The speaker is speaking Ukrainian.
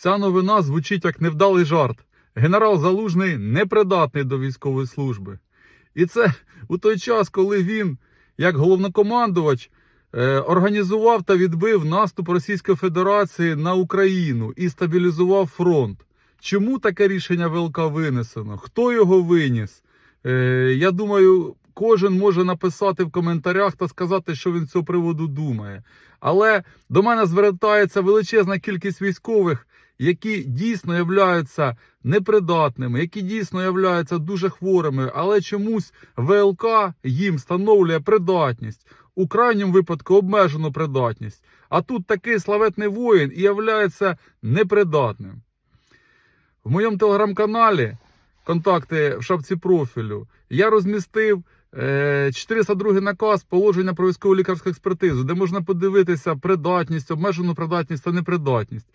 Ця новина звучить як невдалий жарт. Генерал Залужний непридатний до військової служби. І це у той час, коли він, як головнокомандувач, е, організував та відбив наступ Російської Федерації на Україну і стабілізував фронт. Чому таке рішення ВЛК винесено? Хто його виніс? Е, я думаю, кожен може написати в коментарях та сказати, що він з цього приводу думає. Але до мене звертається величезна кількість військових, які дійсно являються непридатними, які дійсно являються дуже хворими, але чомусь ВЛК їм встановлює придатність, у крайньому випадку обмежену придатність. А тут такий славетний воїн і являється непридатним. В моєму телеграм-каналі контакти в шапці профілю я розмістив е, 402 наказ положення про військово лікарську експертизу, де можна подивитися придатність, обмежену придатність та непридатність.